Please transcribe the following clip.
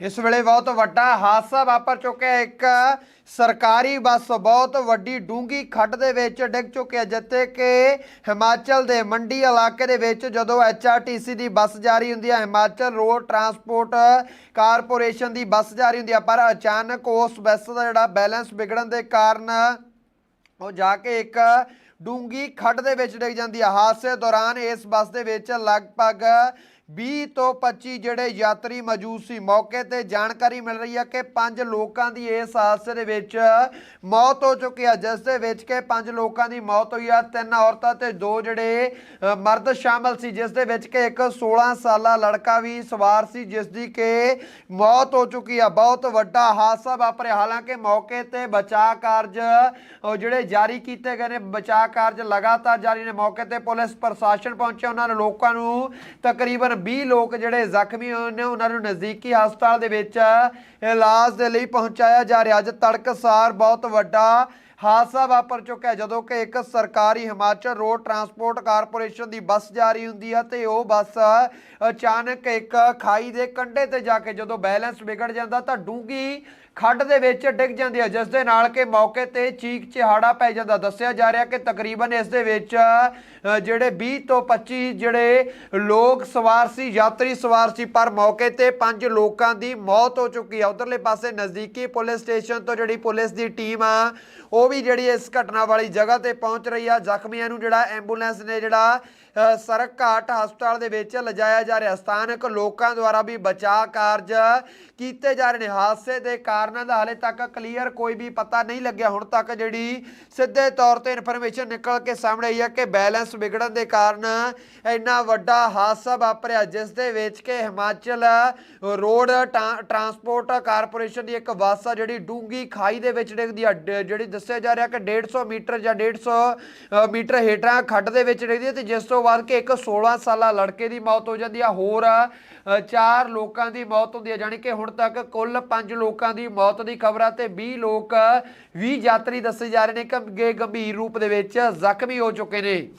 ਇਸ ਵੇਲੇ ਬਹੁਤ ਵੱਡਾ ਹਾਦਸਾ ਵਾਪਰ ਚੁੱਕਿਆ ਹੈ। ਇੱਕ ਸਰਕਾਰੀ ਬੱਸ ਬਹੁਤ ਵੱਡੀ ਡੂੰਗੀ ਖੱਡ ਦੇ ਵਿੱਚ ਡਿੱਗ ਚੁੱਕੀ ਹੈ, ਜਿੱਥੇ ਕਿ ਹਿਮਾਚਲ ਦੇ ਮੰਡੀ ਇਲਾਕੇ ਦੇ ਵਿੱਚ ਜਦੋਂ ਐਚਆਰਟੀਸੀ ਦੀ ਬੱਸ ਜਾਰੀ ਹੁੰਦੀ ਹੈ, ਹਿਮਾਚਲ ਰੋਡ ਟਰਾਂਸਪੋਰਟ ਕਾਰਪੋਰੇਸ਼ਨ ਦੀ ਬੱਸ ਜਾਰੀ ਹੁੰਦੀ ਹੈ, ਪਰ ਅਚਾਨਕ ਉਸ ਬੱਸ ਦਾ ਜਿਹੜਾ ਬੈਲੈਂਸ ਵਿਗੜਨ ਦੇ ਕਾਰਨ ਉਹ ਜਾ ਕੇ ਇੱਕ ਡੂੰਗੀ ਖੱਡ ਦੇ ਵਿੱਚ ਡਿੱਗ ਜਾਂਦੀ ਹੈ ਹਾਦਸੇ ਦੌਰਾਨ ਇਸ ਬੱਸ ਦੇ ਵਿੱਚ ਲਗਭਗ 20 ਤੋਂ 25 ਜਿਹੜੇ ਯਾਤਰੀ ਮੌਜੂਦ ਸੀ, ਮੌਕੇ ਤੇ ਜਾਣਕਾਰੀ ਮਿਲ ਰਹੀ ਹੈ ਕਿ ਪੰਜ ਲੋਕਾਂ ਦੀ ਇਸ ਹਾਦਸੇ ਦੇ ਵਿੱਚ ਮੌਤ ਹੋ ਚੁੱਕੀ ਹੈ ਜਿਸ ਦੇ ਵਿੱਚ ਕਿ ਪੰਜ ਲੋਕਾਂ ਦੀ ਮੌਤ ਹੋਈ ਹੈ ਤਿੰਨ ਔਰਤਾਂ ਤੇ ਦੋ ਜਿਹੜੇ ਮਰਦ ਸ਼ਾਮਲ ਸੀ, ਜਿਸ ਦੇ ਵਿੱਚ ਕਿ ਇੱਕ 16 ਸਾਲਾ ਲੜਕਾ ਵੀ ਸਵਾਰ ਸੀ, ਜਿਸ ਦੀ ਕਿ ਮੌਤ ਹੋ ਚੁੱਕੀ ਹੈ ਬਹੁਤ ਵੱਡਾ ਹਾਦਸਾ ਵਾਪਰਿਆ। ਹਾਲਾਂਕਿ ਮੌਕੇ ਤੇ ਬਚਾਅ ਕਾਰਜ ਜਿਹੜੇ ਜਾਰੀ ਕੀਤੇ ਗਏ ਨੇ, ਬਚਾਅ ਕਾਰਜ ਲਗਾਤਾਰ ਜਾਰੀ ਨੇ। ਮੌਕੇ ਤੇ ਪੁਲਿਸ ਪ੍ਰਸ਼ਾਸਨ ਪਹੁੰਚਿਆ। ਉਹਨਾਂ ਨੇ ਲੋਕਾਂ ਨੂੰ ਤਕਰੀਬਨ 20 ਲੋਕ ਜਿਹੜੇ ਜ਼ਖਮੀ ਹੋਏ ਨੇ, ਉਹਨਾਂ ਨੂੰ ਨਜ਼ਦੀਕੀ ਹਸਪਤਾਲ ਦੇ ਵਿੱਚ ਇਲਾਜ ਦੇ ਲਈ ਪਹੁੰਚਾਇਆ ਜਾ ਰਿਹਾ। ਅੱਜ ਤੜਕਸਾਰ ਬਹੁਤ ਵੱਡਾ ਹਾਦਸਾ ਵਾਪਰ ਚੁੱਕਾ ਹੈ, ਜਦੋਂ ਕਿ ਇੱਕ ਸਰਕਾਰੀ ਹਿਮਾਚਲ ਰੋਡ ਟਰਾਂਸਪੋਰਟ ਕਾਰਪੋਰੇਸ਼ਨ ਦੀ ਬੱਸ ਜਾ ਰਹੀ ਹੁੰਦੀ ਹੈ ਤੇ ਉਹ ਬੱਸ ਅਚਾਨਕ ਇੱਕ ਖਾਈ ਦੇ ਕੰਢੇ ਤੇ ਜਾ ਕੇ ਜਦੋਂ ਬੈਲੈਂਸ ਵਿਗੜ ਜਾਂਦਾ ਤਾਂ ਡੂੰਗੀ ਖੱਡ ਦੇ ਵਿੱਚ ਡਿੱਗ ਜਾਂਦੀ ਹੈ ਜਿਸ ਦੇ ਨਾਲ ਕਿ ਮੌਕੇ ਤੇ ਚੀਕ ਚਿਹਾੜਾ ਪੈ ਜਾਂਦਾ। ਦੱਸਿਆ ਜਾ ਰਿਹਾ ਕਿ ਤਕਰੀਬਨ ਇਸ ਦੇ ਵਿੱਚ ਜਿਹੜੇ 20 ਤੋਂ 25 ਜਿਹੜੇ ਲੋਕ ਸਵਾਰ ਸੀ, ਯਾਤਰੀ ਸਵਾਰ ਸੀ, ਪਰ ਮੌਕੇ ਤੇ ਪੰਜ ਲੋਕਾਂ ਦੀ ਮੌਤ ਹੋ ਚੁੱਕੀ ਹੈ ਉਧਰਲੇ ਪਾਸੇ ਨਜ਼ਦੀਕੀ ਪੁਲਿਸ ਸਟੇਸ਼ਨ ਤੋਂ ਜਿਹੜੀ ਪੁਲਿਸ ਦੀ ਟੀਮ ਆ, ਉਹ ਵੀ ਜਿਹੜੀ ਇਸ ਘਟਨਾ ਵਾਲੀ ਜਗ੍ਹਾ ਤੇ ਪਹੁੰਚ ਰਹੀ ਆ, ਜ਼ਖਮੀਆਂ ਨੂੰ ਜਿਹੜਾ ਐਂਬੂਲੈਂਸ ਨੇ ਜਿਹੜਾ ਸਰਕ ਘਾਟ ਹਸਪਤਾਲ ਦੇ ਵਿੱਚ ਲਿਜਾਇਆ ਜਾ ਰਿਹਾ। ਸਥਾਨਕ ਲੋਕਾਂ ਦੁਆਰਾ ਵੀ ਬਚਾਅ ਕਾਰਜ ਕੀਤੇ ਜਾ ਰਹੇ ਨੇ। ਹਾਦਸੇ ਦੇ ਕਾਰਨਾਂ ਦਾ ਹਾਲੇ ਤੱਕ ਕਲੀਅਰ ਕੋਈ ਵੀ ਪਤਾ ਨਹੀਂ ਲੱਗਿਆ। ਹੁਣ ਤੱਕ ਜਿਹੜੀ ਸਿੱਧੇ ਤੌਰ ਤੇ ਇਨਫੋਰਮੇਸ਼ਨ ਨਿਕਲ ਕੇ ਸਾਹਮਣੇ ਆਈ ਹੈ ਕਿ ਬੈਲੈਂਸ ਵਿਗੜਨ ਦੇ ਕਾਰਨ ਇੰਨਾ ਵੱਡਾ ਹਾਦਸਾ ਵਾਪਰਿਆ, ਜਿਸ ਦੇ ਵਿੱਚ ਕਿ ਹਿਮਾਚਲ ਰੋਡ ਟਾ- ਟਰਾਂਸਪੋਰਟ ਕਾਰਪੋਰੇਸ਼ਨ ਦੀ ਇੱਕ ਬੱਸ ਆ, ਜਿਹੜੀ ਡੂੰਗੀ ਖਾਈ ਦੇ ਵਿੱਚ ਡਿੱਗਦੀ ਆ। ਡ- ਜਿਹੜੀ ਦੱਸਿਆ ਜਾ ਰਿਹਾ ਕਿ 150 ਮੀਟਰ ਜਾਂ 150 ਅ, ਮੀਟਰ ਹੇਠਾਂ ਖੱਡ ਦੇ ਵਿੱਚ ਡਿੱਗਦੀ ਹੈ ਤੇ ਜਿਸ ਤੋਂ ਬਾਅਦ ਕਿ ਇੱਕ 16 ਸਾਲਾ ਲੜਕੇ ਦੀ ਮੌਤ ਹੋ ਜਾਂਦੀ ਹੈ ਹੋਰ ਚਾਰ ਲੋਕਾਂ ਦੀ ਮੌਤ ਹੁੰਦੀ ਹੈ ਜਾਣੀ ਕਿ ਹੁਣ ਤੱਕ ਕੁੱਲ 5 ਲੋਕਾਂ ਦੀ ਮੌਤ ਦੀ ਖਬਰ ਆ ਤੇ 20 ਲੋਕ 20 ਯਾਤਰੀ ਦੱਸੇ ਜਾ ਰਹੇ ਨੇ ਕਿ ਗੰਭੀਰ ਰੂਪ ਦੇ ਵਿੱਚ ਜ਼ਖਮੀ ਹੋ ਚੁੱਕੇ ਨੇ।